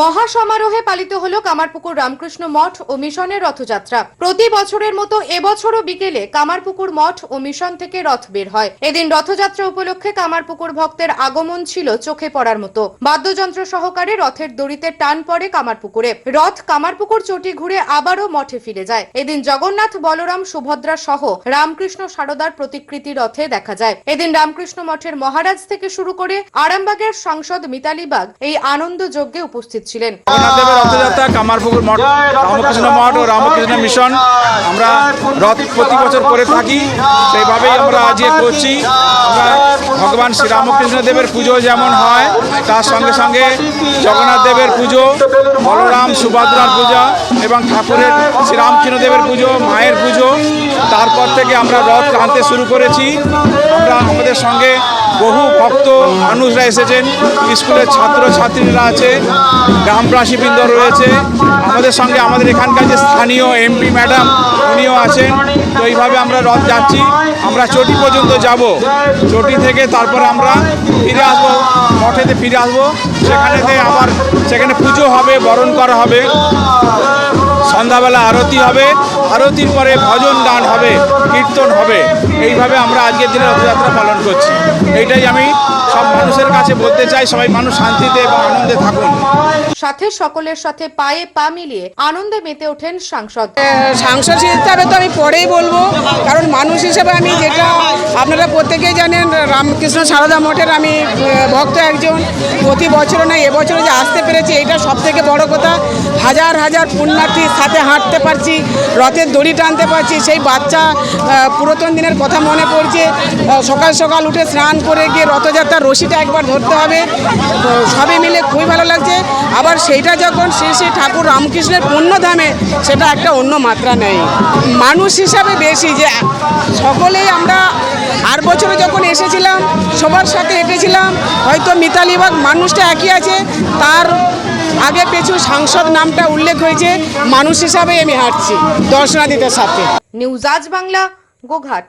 মহা সমারোহে পালিত হলো কামারপুকুর রামকৃষ্ণ মঠ ও মিশনের রথযাত্রা। প্রতি বছরের মতো এবছরও বিকেলে কামারপুকুর মঠ ও মিশন থেকে রথ বের হয়। এদিন রথযাত্রা উপলক্ষে কামারপুকুর ভক্তের আগমন ছিল চোখে পড়ার মতো। বাদ্যযন্ত্র সহকারে রথের দড়িতে টান পড়ে কামারপুকুরে। রথ কামারপুকুর চটি ঘুরে আবারও মঠে ফিরে যায়। এদিন জগন্নাথ বলরাম সুভদ্রা সহ রামকৃষ্ণ সারদার প্রতিকৃতি রথে দেখা যায়। এদিন রামকৃষ্ণ মঠের মহারাজ থেকে শুরু করে আরামবাগের সাংসদ মিতালি বাগ এই আনন্দ যজ্ঞে উপস্থিত ছিলেন। জগন্নাথদেবের রথযাত্রা কামারপুকুর মঠ রামকৃষ্ণ মঠ ও রামকৃষ্ণ মিশন। আমরা রথ প্রতি বছর করে থাকি। সেইভাবেই আমরা আজকে করছি। আমরা ভগবান শ্রীরামকৃষ্ণ দেবের পুজো যেমন হয় তার সঙ্গে সঙ্গে জগন্নাথ দেবের পুজো বলরাম সুভদ্রার পূজা এবং ঠাকুরের শ্রীরামকৃষ্ণ দেবের পুজো মায়ের পুজো। তারপর থেকে আমরা রথ টানতে শুরু করেছি। আমরা আমাদের সঙ্গে বহু ভক্ত মানুষরা এসেছেন। স্কুলের ছাত্র ছাত্রীরা আছে, গ্রামবাসীবৃন্দ রয়েছে। আমাদের সঙ্গে আমাদের এখানকার যে স্থানীয় এমপি ম্যাডাম, উনিও আছেন। তো এইভাবে আমরা রথ যাচ্ছি। আমরা চটি পর্যন্ত যাব। চটি থেকে তারপর আমরা ফিরে আসব, মঠেতে ফিরে আসব। সেখানেতে আবার, সেখানে পুজো হবে, বরণ করা হবে। সন্ধ্যাবেলা আরতি হবে। আরতির পরে ভজন গান হবে কীর্তন হবে। এইভাবে আমরা আজকের দিনে রথযাত্রা পালন করছি। এইটাই আমি সব মানুষের কাছে বলতে চাই সবাই মানুষ শান্তিতে এবং আনন্দে থাকুন। সাথে সকলের সাথে পায়ে পা মিলিয়ে আনন্দে মেতে ওঠেন সাংসদ। সাংসদ হিসাবে তো আমি পরেই বলব কারণ মানুষ হিসেবে আমি যেটা আপনারা প্রত্যেকেই জানেন, রামকৃষ্ণ সারদা মঠের আমি ভক্ত একজন। প্রতি বছরও না এবছরে যে আসতে পেরেছি এটা সব থেকে বড় কথা। হাজার হাজার পুণ্যার্থীর সাথে হাঁটতে পারছি, রথের দড়ি টানতে পারছি, সেই বাচ্চা পুরাতন দিনের কথা মনে পড়ছে। সকাল সকাল উঠে স্নান করে গিয়ে রথযাত্রার রশিটা একবার ধরতে হবে। সবই মিলে খুবই ভালো লাগছে। আবার সেইটা যখন শ্রী শ্রী ঠাকুর রামকৃষ্ণের পুণ্যধামে, সেটা একটা অন্য মাত্রা নেই। মানুষ হিসাবে বেশি যে, সকলেই আমরা আর বছরে যখন এসেছিলাম, সবার সাথে হেঁটেছিলাম, হয়তো মিতালি বাগ মানুষটা একই আছে, তার আগে পেছু সাংসদ নামটা উল্লেখ হয়েছে, মানুষ হিসাবে আমি হাঁটছি দর্শনার্থীদের সাথে। নিউজ আজ বাংলা, গোঘাট।